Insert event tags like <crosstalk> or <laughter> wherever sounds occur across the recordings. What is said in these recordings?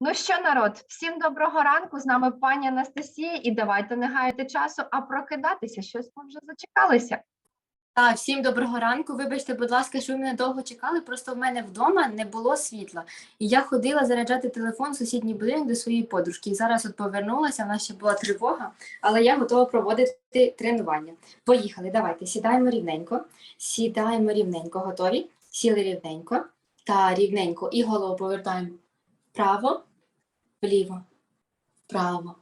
Ну що, народ, всім доброго ранку. З нами пані Анастасія, і давайте не гаяти часу, а прокидатися. Щось ми вже зачекалися. Так, всім доброго ранку. Вибачте, будь ласка, що ви мене довго чекали. Просто в мене вдома не було світла. І я ходила заряджати телефон в сусідній будинок до своєї подружки. І зараз от повернулася, в нас ще була тривога, але я готова проводити тренування. Поїхали, давайте, сідаємо рівненько. Сідаємо рівненько, готові? Сіли рівненько. Та рівненько. І голову повертаємо вправо, вліво, вправо,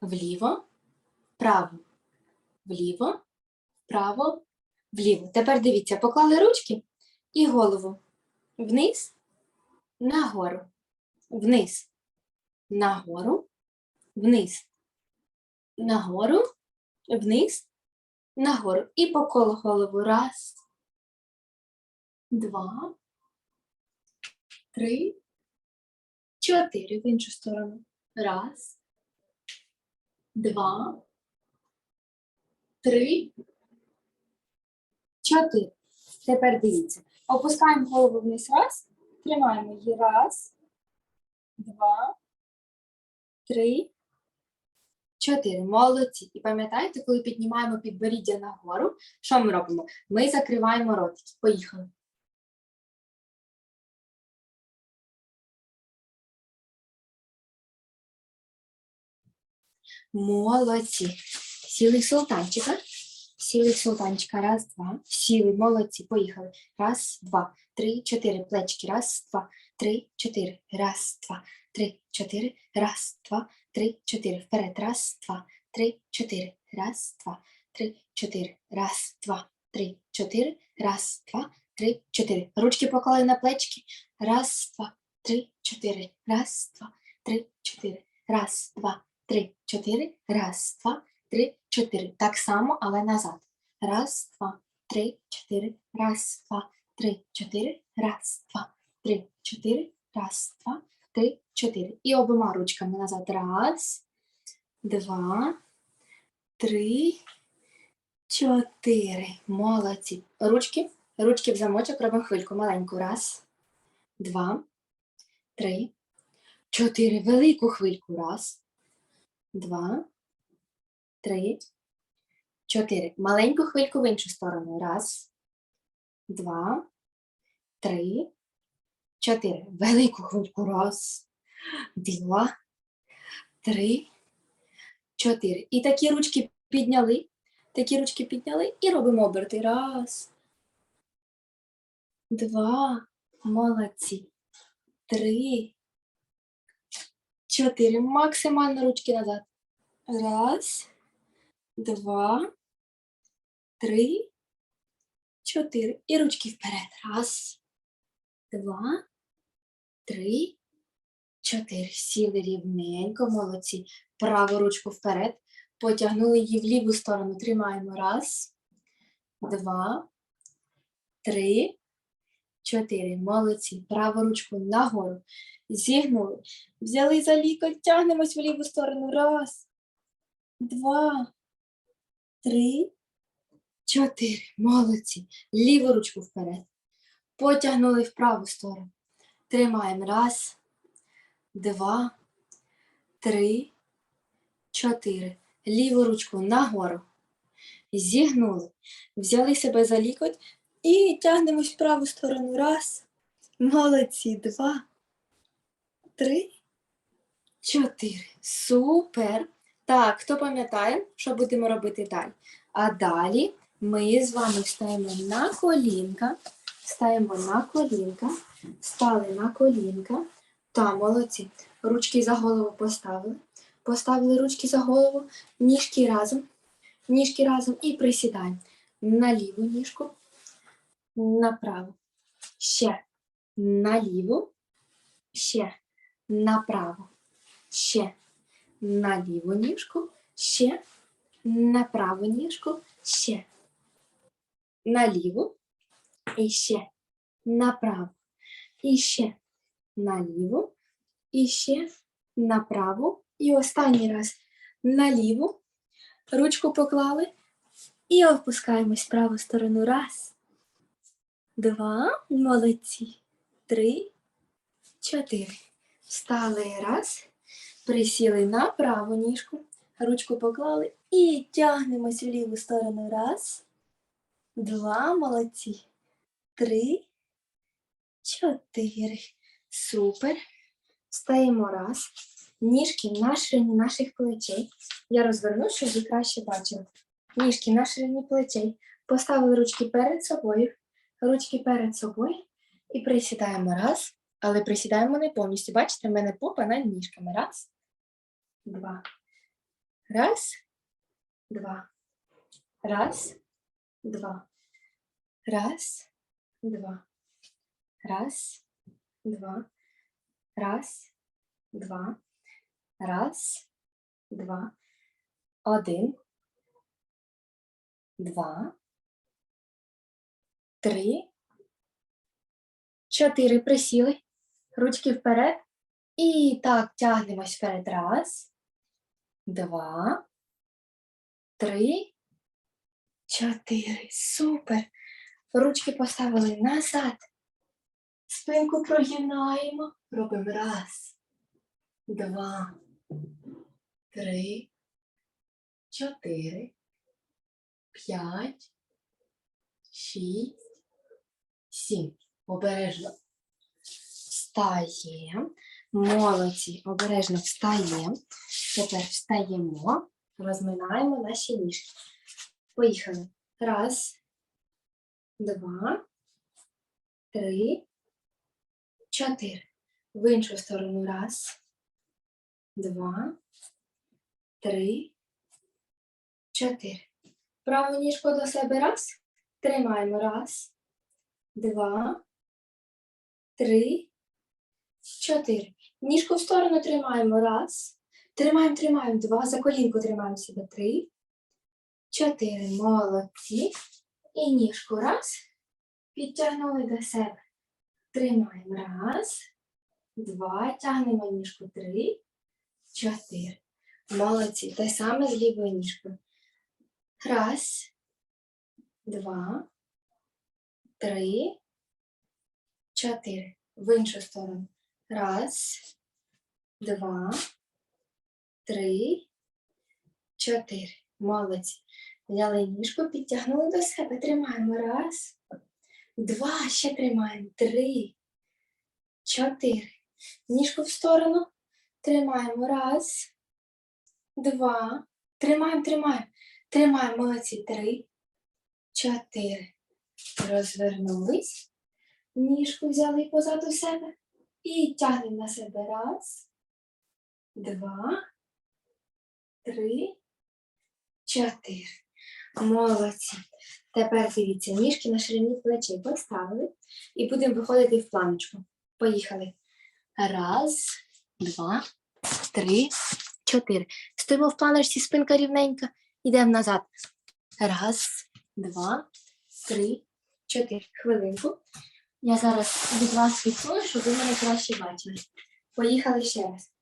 вліво, вправо, вліво, вправо, вліво. Тепер дивіться, поклали ручки і голову вниз, нагору, вниз, нагору, вниз, нагору, вниз, нагору. І по колу голову. Раз, два, три, чотири. В іншу сторону. Раз, два, три, чотири. Тепер дивіться. Опускаємо голову вниз. Раз. Тримаємо її. Раз, два, три, чотири. Молодці. І пам'ятаєте, коли піднімаємо підборіддя нагору, що ми робимо? Ми закриваємо ротики. Поїхали. Молодці. Сіли султанчика. Сіли султанчика. Раз, два. Сіли, молодці. Поїхали. Раз, два, три, чотири. Плечки. Раз, два, три, чотири. Раз, два, три, чотири. Раз, два, три, чотири. Вперед. Раз, два, три, чотири. Раз, два, три, чотири. Раз, два, три, чотири. Раз, два, три, чотири. Ручки поклали на плечки. Раз, два, три, чотири. Раз, два, три, чотири. Раз, два, три, чотири. Раз, два, три, чотири. Так само, але назад. Раз, два, три, чотири. Раз, два, три, чотири. Раз, два, три, чотири. Раз, два, три, чотири. І обома ручками назад. Раз, два, три, чотири. Молодці. Ручки, ручки в замочок робимо хвильку маленьку. Раз, два, три, чотири. Велику хвильку. Раз, два, три, чотири. Маленьку хвильку в іншу сторону. Раз, два, три, чотири. Велику хвильку. Раз, два, три, чотири. І такі ручки підняли. Такі ручки підняли і робимо оберти. Раз, два, молодці. Три, чотири. Максимально ручки назад. Раз, два, три, чотири. І ручки вперед. Раз, два, три, чотири. Сіли рівненько, молодці. Праву ручку вперед. Потягнули її в ліву сторону. Тримаємо. Раз, два, три, чотири. Молодці. Праву ручку нагору. Зігнули. Взяли за лікоть, тягнемось в ліву сторону. Раз, два, три, чотири. Молодці. Ліву ручку вперед. Потягнули в праву сторону. Тримаємо. Раз, два, три, чотири. Ліву ручку нагору. Зігнули. Взяли себе за лікоть і тягнемось в праву сторону. Раз. Молодці. Два, три, чотири. Супер. Так, хто пам'ятає, що будемо робити далі? А далі ми з вами встаємо на колінка, встаємо на колінка, стали на колінка. Та, молодці. Ручки за голову поставили. Поставили ручки за голову, ніжки разом, ніжки разом і присідаємо на ліву ніжку, направо. Ще на ліву, ще направо, ще на ліву ніжку, ще на праву ніжку, ще на ліву, і ще направо, і ще на ліву, і ще направо. І останній раз на ліву. Ручку поклали. І опускаємось в праву сторону. Раз, два, молодці, три, чотири. Встали раз, присіли на праву ніжку, ручку поклали і тягнемось в ліву сторону. Раз, два, молодці. Три, чотири. Супер. Встаємо раз. Ніжки на ширині наших плечей. Я розверну, щоб ви краще бачили. Ніжки на ширині плечей. Поставили ручки перед собою, ручки перед собою і присідаємо раз. Але присідаємо не повністю. Бачите, в мене попа над ніжками. Раз, два. Раз, два. Раз, два. Раз, два. Раз, два. Раз, два. Раз, два. Один. Два. Три. Чотири. Присіли. Ручки вперед. І так, тягнемось вперед. Раз, два, три, чотири. Супер. Ручки поставили назад. Спинку прогинаємо. Робимо раз, два, три, чотири, п'ять, шість, сім. Обережно. Встаємо. Молодці. Обережно встаємо. Тепер встаємо. Розминаємо наші ніжки. Поїхали. Раз, два, три, чотири. В іншу сторону. Раз, два, три, чотири. Праву ніжку до себе. Раз. Тримаємо. Раз, два, три, чотири. Ніжку в сторону тримаємо. Раз. Тримаємо, тримаємо. Два. За колінку тримаємо себе. Три, чотири. Молодці. І ніжку раз. Підтягнули до себе. Тримаємо. Раз, два. Тягнемо ніжку. Три, чотири. Молодці. Те саме з лівою ніжкою. Раз, два, три, чотири. В іншу сторону. Раз, два, три, чотири. Молодці. Взяли ніжку, підтягнули до себе. Тримаємо. Раз, два, ще тримаємо. Три, чотири. Ніжку в сторону. Тримаємо. Раз, два. Тримаємо, тримаємо. Тримаємо. Молодці. Три, чотири. Розвернулись. Ніжку взяли позаду себе. І тягнемо на себе. Раз, два, три, чотири. Молодці. Тепер дивіться, ніжки на ширині плечей поставили і будемо виходити в планочку. Поїхали. Раз, два, три, чотири. Стоїмо в планочці, спинка рівненька. Йдемо назад. Раз, два, три, чотири. Хвилинку. Я зараз від вас відсуну, щоб ви мене краще бачили. Поїхали ще раз.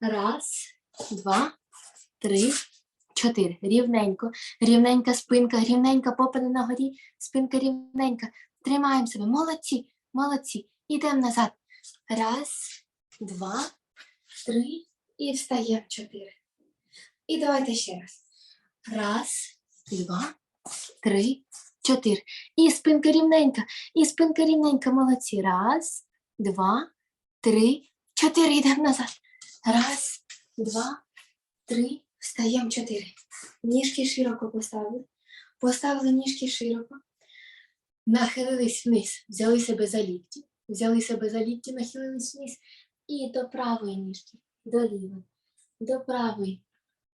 Раз, два, три, чотири. Рівненько. Рівненька спинка, рівненька попа на горі, спинка рівненька. Тримаємо себе. Молодці, молодці. Ідемо назад. Раз, два, три і встаємо чотири. І давайте ще раз. Раз, два, три, чотири. І спинка рівненька. І спинка рівненька, молодці. Раз, два, три, чотири. Йдемо назад. Раз, два, три, встаємо чотири. Ніжки широко поставили. Поставили ніжки широко. Нахилились вниз, взяли себе за лікті. Взяли себе за лікті, нахилились вниз. І до правої ніжки, до лівої, до правої,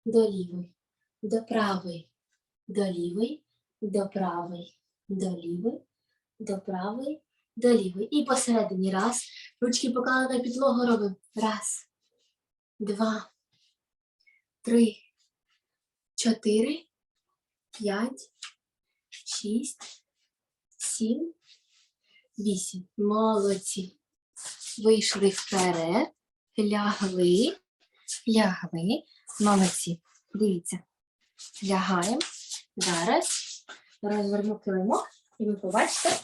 до лівої, до правої, до лівої, до правої, до лівої, до правої, до лівої. І посередині раз. Ручки поклали на підлогу робимо. Раз, два, три, чотири, п'ять, шість, сім, вісім. Молодці. Вийшли вперед, лягли, лягли. Молодці. Дивіться. Лягаємо. Зараз розверну килимок, і ви побачите,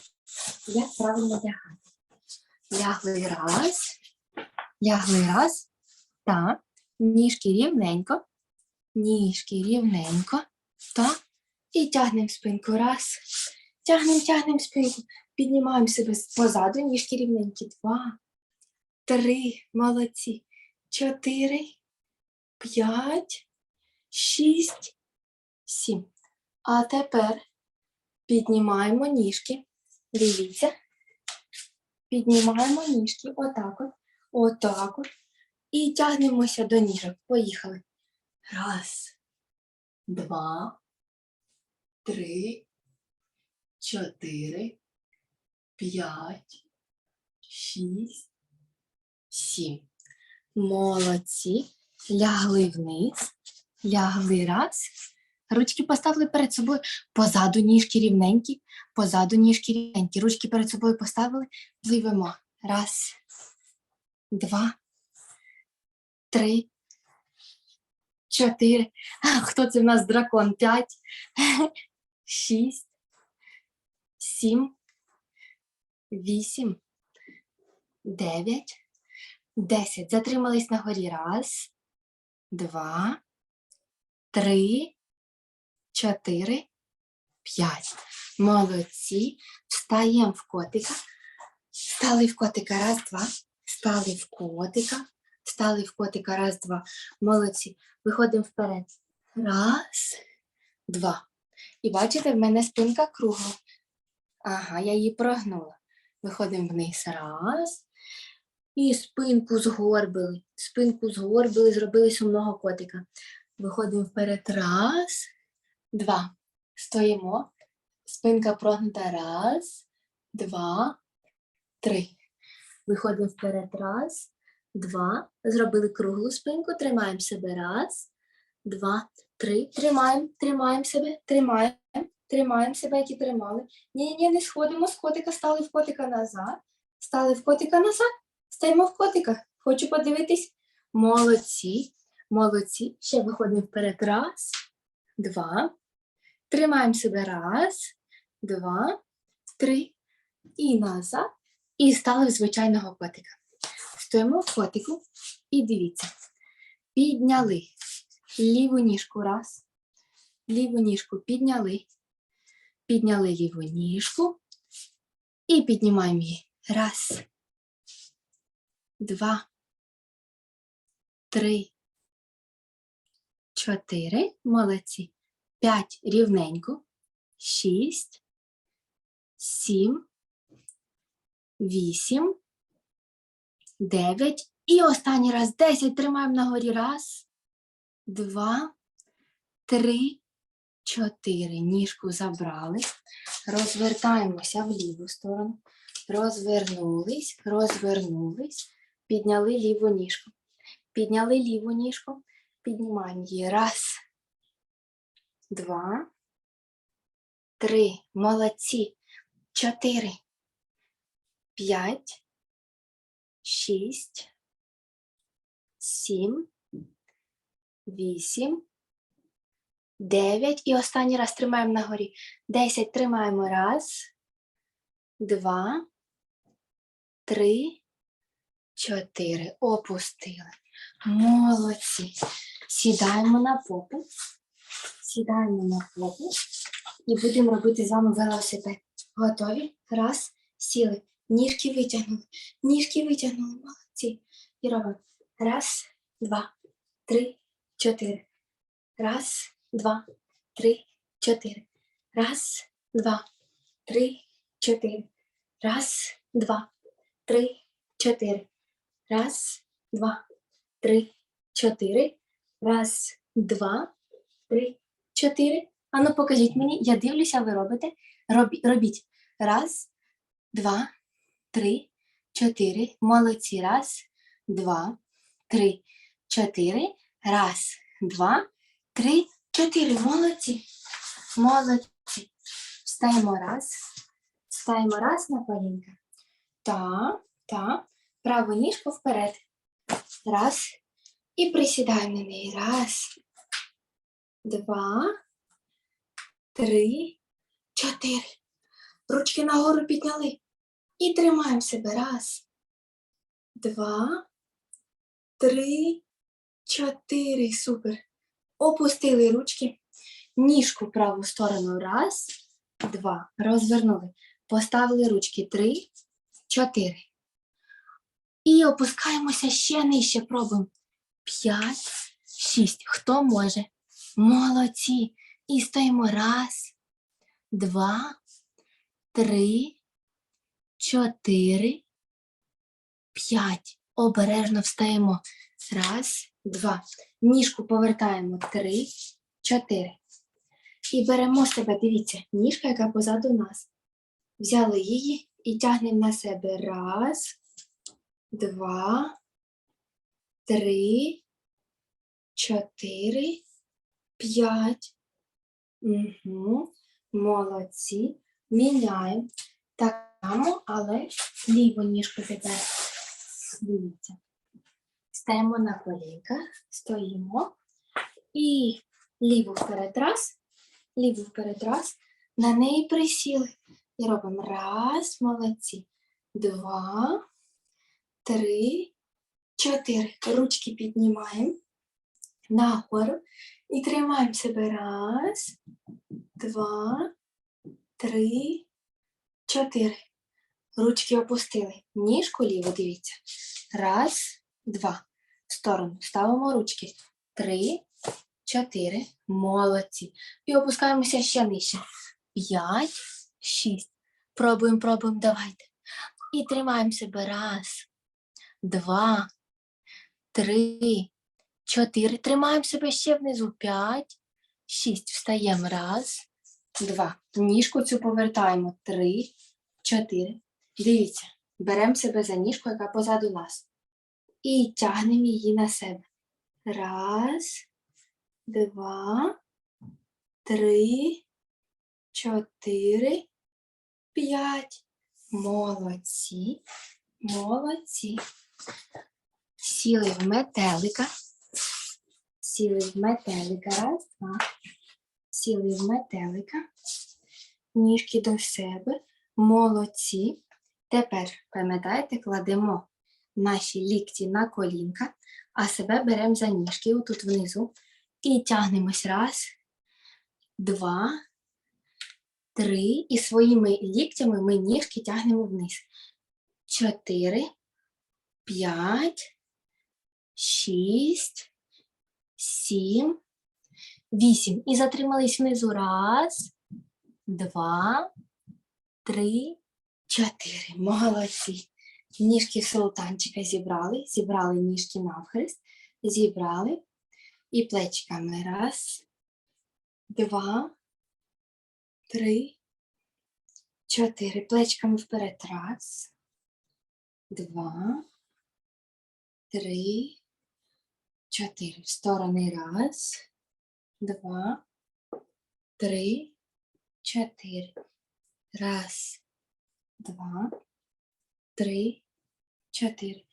як правильно лягати. Лягли раз, Лягли раз. Так. Ніжки рівненько. Ніжки рівненько. Так. І тягнемо спинку. Раз. Тягнемо, тягнемо спинку. Піднімаємо себе позаду, ніжки рівненькі. Два. Три. Молодці. Чотири. П'ять. Шість. Сім. А тепер піднімаємо ніжки. Дивіться. Піднімаємо ніжки. Отак от. Отак от. І тягнемося до ніжок. Поїхали. Раз, два, три, чотири, п'ять, шість, сім. Молодці. Лягли вниз. Лягли раз. Ручки поставили перед собою. Позаду ніжки рівненькі. Позаду ніжки рівненькі. Ручки перед собою поставили. Пливемо. Раз, два, три, чотири. Хто це в нас дракон? П'ять, <laughs> шість, сім, вісім, дев'ять, десять. Затримались на горі. Раз, два, три, чотири, п'ять. Молодці. Встаємо в котика. Стали в котика. Раз, два. Стали в котика. Стали в котика. Раз, два. Молодці. Виходимо вперед. Раз, два. І бачите, в мене спинка кругла. Ага, я її прогнула. Виходимо вниз. Раз. І спинку згорбили. Спинку згорбили, зробили сумного котика. Виходимо вперед. Раз, два. Стоїмо. Спинка прогнута. Раз, два, три. Виходимо вперед. Раз, два. Зробили круглу спинку. Тримаємо себе. Раз, два, три. Тримаємо, тримаємо себе, тримаємо, тримаємо себе, які тримали. Ні, ні, не сходимо з котика, стали в котика назад. Стали в котика назад. Стаємо в котика. Хочу подивитись. Молодці, молодці. Ще виходимо вперед. Раз, два. Тримаємо себе. Раз, два, три. І назад. І стали в звичайного котика. Стоїмо в котику і дивіться. Підняли ліву ніжку. Раз. Ліву ніжку підняли. Підняли ліву ніжку. І піднімаємо її. Раз. Два. Три. Чотири. Молодці. П'ять рівненько. Шість. Сім. Вісім. Дев'ять. І останній раз. Десять. Тримаємо на горі. Раз. Два. Три. Чотири. Ніжку забрали. Розвертаємося в ліву сторону. Розвернулись, розвернулись, підняли ліву ніжку. Підняли ліву ніжку, піднімаємо її. Раз, два, три. Молодці. Чотири, п'ять, шість, сім, вісім, дев'ять. І останній раз тримаємо на горі. Десять. Тримаємо. Раз, два, три, чотири. Опустили. Молодці. Сідаємо на попу. Сідаємо на попу і будемо робити з вами велосипед. Готові? Раз, сіли. Ніжки витягнули. Ніжки витягнули. Молодці. І робимо. Раз, два, три, чотири. Раз, два, три, чотири. Раз, два, три, чотири. Раз, два, три, чотири. Раз, два, три, чотири. Раз, два, три, чотири. Ану, покажіть мені, я дивлюся, ви робите. Робі- робіть. Раз, два, три, чотири. Молодці. Раз, два, три, чотири. Раз, два, три, чотири. Молодці. Молодці. Встаємо раз. Встаємо раз на колінка. Так, так. Праву ніжку вперед. Раз. І присідаємо на неї. Раз, два, три, чотири. Ручки нагору підняли. І тримаємо себе. Раз, два, три, чотири. Супер. Опустили ручки. Ніжку в праву сторону. Раз, два. Розвернули. Поставили ручки. Три, чотири. І опускаємося ще нижче. Пробуємо. П'ять, шість. Хто може? Молодці. І стоїмо. Раз, два, три, чотири, п'ять. Обережно встаємо. Раз, два. Ніжку повертаємо. Три, чотири. І беремо себе, дивіться, ніжка, яка позаду нас. Взяли її і тягнемо на себе. Раз, два, три, чотири, п'ять. Угу. Молодці. Міняємо. Так само, але ліву ніжку тепер. Дивіться. Стаємо на колінках, стоїмо і ліву вперед раз, ліву вперед раз, на неї присіли. І робимо раз, молодці. Два, три, чотири. Ручки піднімаємо нагору і тримаємо себе. Раз, два, три, чотири. Ручки опустили. Ніжку ліву, дивіться. Раз, два. В сторону. Ставимо ручки. Три, чотири. Молодці. І опускаємося ще нижче. П'ять, шість. Пробуємо, пробуємо, давайте. І тримаємо себе. Раз, два, три, чотири. Тримаємо себе ще внизу. П'ять, шість. Встаємо. Раз, два. Ніжку цю повертаємо. Три, чотири. Дивіться, беремо себе за ніжку, яка позаду нас. І тягнемо її на себе. Раз, два, три, чотири, п'ять. Молодці, молодці. Сіли в метелика. Сіли в метелика. Раз, два. Сіли в метелика. Ніжки до себе. Молодці. Тепер, пам'ятаєте, кладемо наші лікті на колінка, а себе беремо за ніжки отут внизу. І тягнемось. Раз, два, три. І своїми ліктями ми ніжки тягнемо вниз. Чотири, п'ять, шість, сім, вісім. І затримались внизу. Раз, два, три, чотири. Молодці. Ніжки султанчика зібрали, зібрали ніжки навхрест, зібрали і плечиками. Раз, два, три, чотири. Плечками вперед. Раз, два, три, чотири. Сторони. Раз, два, три, чотири. Раз, два, три, чотири.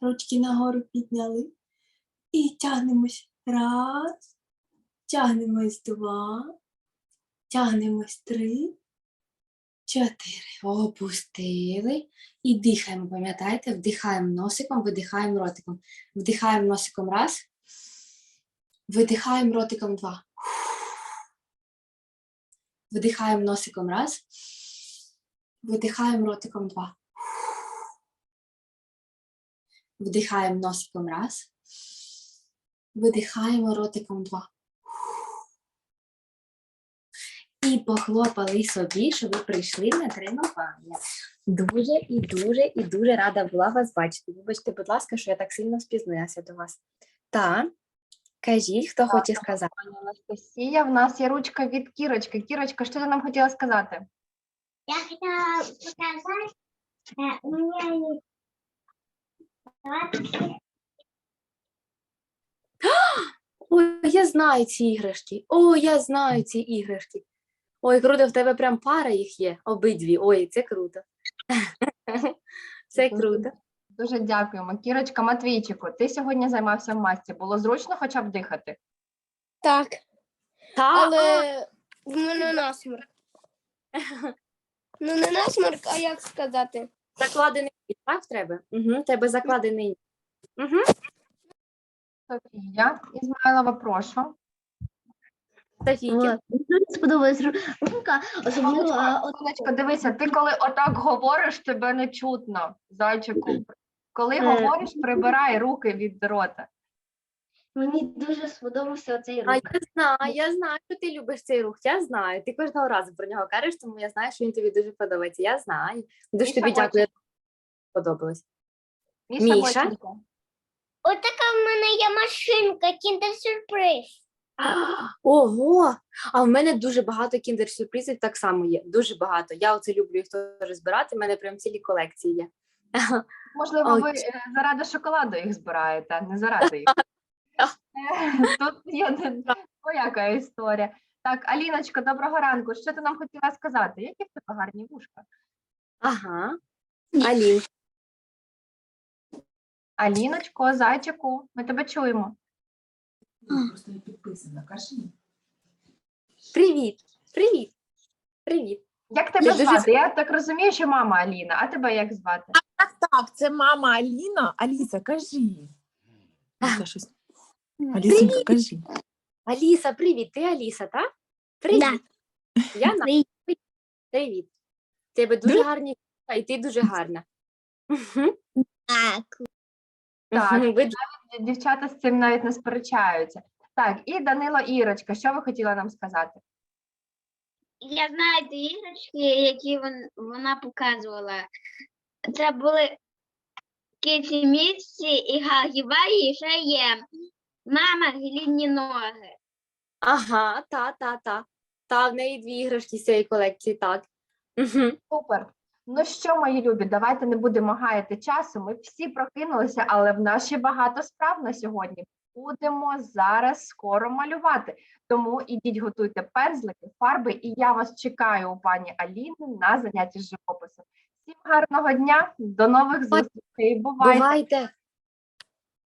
Ручки нагору підняли. І тягнемось. Раз. Тягнемось два. Тягнемось три. Чотири. Опустили. І дихаємо, пам'ятаєте? Вдихаємо носиком, видихаємо ротиком. Вдихаємо носиком раз. Видихаємо ротиком два. Вдихаємо носиком раз. Видихаємо ротиком два. Вдихаємо носиком раз. Видихаємо ротиком два. І похлопали собі, що ви прийшли на тренування. Дуже і дуже і дуже рада була вас бачити. Вибачте, будь ласка, що я так сильно спізнилася до вас. Та, кажіть, хто хоче сказати. Пані Анастасія, в нас є ручка від Кірочки. Кірочка, що ти нам хотіла сказати? Я хотела показать, э, у есть <gasps> Ой, я знаю ці іграшки. О, я знаю ці іграшки. Ой, круто, в тебе прям пара їх є, обидві. Ой, це круто. <laughs> Це круто. Дуже дякуємо. Кірочка Матвійчику, ти сьогодні займався в масці. Було зручно хоча б дихати? Так, Та, але в мене насморк. Ну, не насморк, а як сказати? закладений ніс, так в тебе? Угу, тебе закладений. Угу. Софія Ізмайлова, прошу. Софійки. Дуже сподобалась рубрика, особливо а, от Сонечко, дивися, ти коли отак говориш, тебе не чутно, зайчику. Коли Е. говориш, прибирай руки від рота. мені дуже сподобався цей А рух. я знаю, я знаю, що ти любиш цей рух. Я знаю. Ти кожного разу про нього кажеш, тому я знаю, що він тобі дуже подобається. Я знаю. Дуже Міша тобі хоче. дякую. Сподобалось. Міша, Міша? Бойченко. Отака в мене є машинка, кіндер-сюрприз. Ого! А в мене дуже багато кіндер-сюрпризів так само є. Дуже багато. Я оце люблю їх теж збирати. в мене прям цілі колекції є. <laughs> Можливо, ви е, заради шоколаду їх збираєте, а не заради їх. <laughs> Е, Тут є двояка історія. Так, Аліночко, доброго ранку. Що ти нам хотіла сказати? Які в тебе гарні вушка? Ага. Алін. Аліночко, зайчику, ми тебе чуємо. Просто я підписана, кажи. Привіт. Привіт. Привіт. Як тебе Я дуже звати? Я так розумію, що мама Аліна, а тебе як звати? Так, це мама Аліна. Аліса, кажи. Аліса, щось. Алісенька, кажи. Аліса, привіт. Ти Аліса, так? Привіт. Я <laughs> на Привіт. привіт. Тебе дуже гарні і ти дуже гарна. Так. Так. Мгм. Ви Дівчата з цим навіть не сперечаються. Так, і Данило Ірочка, що ви хотіли нам сказати? Я знаю ті іграшки, які вон, вона показувала. Це були киці місці і Гагібай, і ще є мама глідні ноги. Ага, та, та, та. Та, в неї дві іграшки з цієї колекції, так. Угу. Супер. Ну що, мої любі, давайте не будемо гаяти часу. Ми всі прокинулися, але в нас ще багато справ на сьогодні. Будемо зараз скоро малювати. Тому ідіть, готуйте пензлики, фарби, і я вас чекаю у пані Аліни на занятті з живописом. Всім гарного дня, до нових зустрічей. Бувайте! Бувайте.